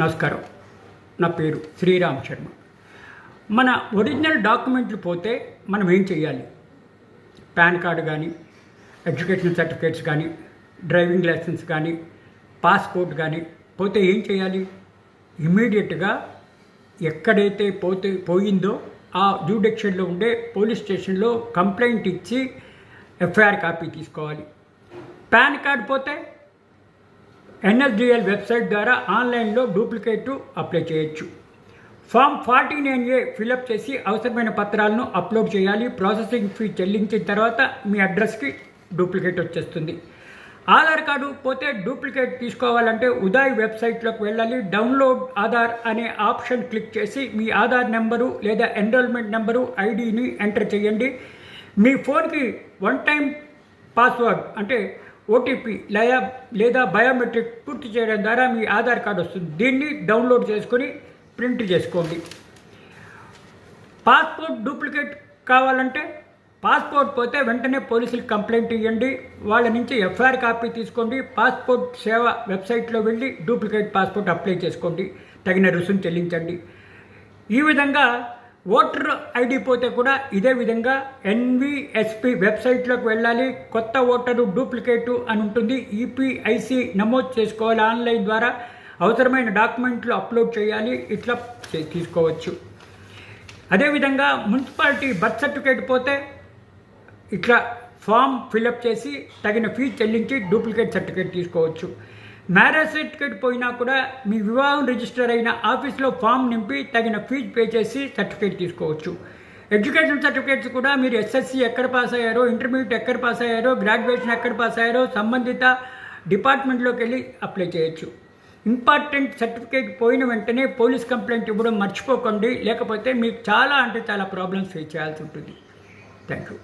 నమస్కారం. నా పేరు శ్రీరామ్ శర్మ. మన ఒరిజినల్ డాక్యుమెంట్లు పోతే మనం ఏం చేయాలి పాన్ కార్డు కానీ ఎడ్యుకేషన్ సర్టిఫికేట్స్ కానీ డ్రైవింగ్ లైసెన్స్ కానీ పాస్పోర్ట్ కానీ పోతే ఏం చేయాలి ఇమీడియట్గా ఎక్కడైతే పోతే పోయిందో ఆ జ్యూడిక్షన్లో ఉండే పోలీస్ స్టేషన్లో కంప్లైంట్ ఇచ్చి ఎఫ్ఐఆర్ కాపీ తీసుకోవాలి. పాన్ కార్డ్ పోతే ఎన్ఎస్డిఎల్ వెబ్సైట్ ద్వారా ఆన్లైన్లో డూప్లికేట్ అప్లై చేయొచ్చు. Form forty nine A fill up చేసి అవసరమైన పత్రాలను అప్లోడ్ చేయాలి. ప్రాసెసింగ్ ఫీ చెల్లించిన తర్వాత మీ అడ్రస్కి డూప్లికేట్ వచ్చేస్తుంది. ఆధార్ కార్డు పోతే డూప్లికేట్ తీసుకోవాలంటే ఉదయ్ వెబ్సైట్లోకి వెళ్ళాలి. డౌన్లోడ్ ఆధార్ అనే ఆప్షన్ క్లిక్ చేసి మీ ఆధార్ నెంబరు లేదా ఎన్రోల్మెంట్ నెంబరు ఐడిని ఎంటర్ చేయండి. మీ ఫోన్కి వన్ టైం పాస్వర్డ్ అంటే ఓటీపీ లేదా లేదా బయోమెట్రిక్ పూర్తి చేయడం ద్వారా మీ ఆధార్ కార్డు వస్తుంది. దీన్ని డౌన్లోడ్ చేసుకొని ప్రింట్ చేసుకోండి. పాస్పోర్ట్ డూప్లికేట్ కావాలంటే పాస్పోర్ట్ పోతే వెంటనే పోలీసులకు కంప్లైంట్ ఇవ్వండి వాళ్ళ నుంచి ఎఫ్ఐఆర్ కాపీ తీసుకోండి. పాస్పోర్ట్ సేవ వెబ్సైట్లో వెళ్ళి డూప్లికేట్ పాస్పోర్ట్ అప్లై చేసుకోండి. తగిన రుసుము చెల్లించండి. ఈ విధంగా ఓటర్ ఐడి పోతే కూడా ఇదే విధంగా ఎన్విఎస్పి వెబ్సైట్లోకి వెళ్ళాలి. కొత్త ఓటరు డూప్లికేటు అని ఉంటుంది. ఈపీఐసి నమోదు చేసుకోవాలి. ఆన్లైన్ ద్వారా అవసరమైన డాక్యుమెంట్లు అప్లోడ్ చేయాలి. ఇట్లా చే- తీసుకోవచ్చు. అదేవిధంగా మున్సిపాలిటీ బర్త్ సర్టిఫికేట్ పోతే ఇట్లా ఫామ్ ఫిలప్ చేసి తగిన ఫీజు చెల్లించి డూప్లికేట్ సర్టిఫికేట్ తీసుకోవచ్చు. మ్యారేజ్ సర్టిఫికేట్ పోయినా కూడా మీ వివాహం రిజిస్టర్ అయిన ఆఫీస్లో ఫామ్ నింపి తగిన ఫీజు పే చేసి సర్టిఫికేట్ తీసుకోవచ్చు. ఎడ్యుకేషన్ సర్టిఫికేట్స్ కూడా మీరు ఎస్ఎస్సి ఎక్కడ పాస్ అయ్యారో ఇంటర్మీడియట్ ఎక్కడ పాస్ అయ్యారో గ్రాడ్యుయేషన్ ఎక్కడ పాస్ అయ్యారో సంబంధిత డిపార్ట్మెంట్లోకి వెళ్ళి అప్లై చేయొచ్చు. ఇంపార్టెంట్ సర్టిఫికేట్ పోయిన వెంటనే పోలీస్ కంప్లైంట్ ఇవ్వడం మర్చిపోకండి. లేకపోతే మీకు చాలా అంటే చాలా ప్రాబ్లమ్స్ ఫేస్ చేయాల్సి ఉంటుంది. Thank you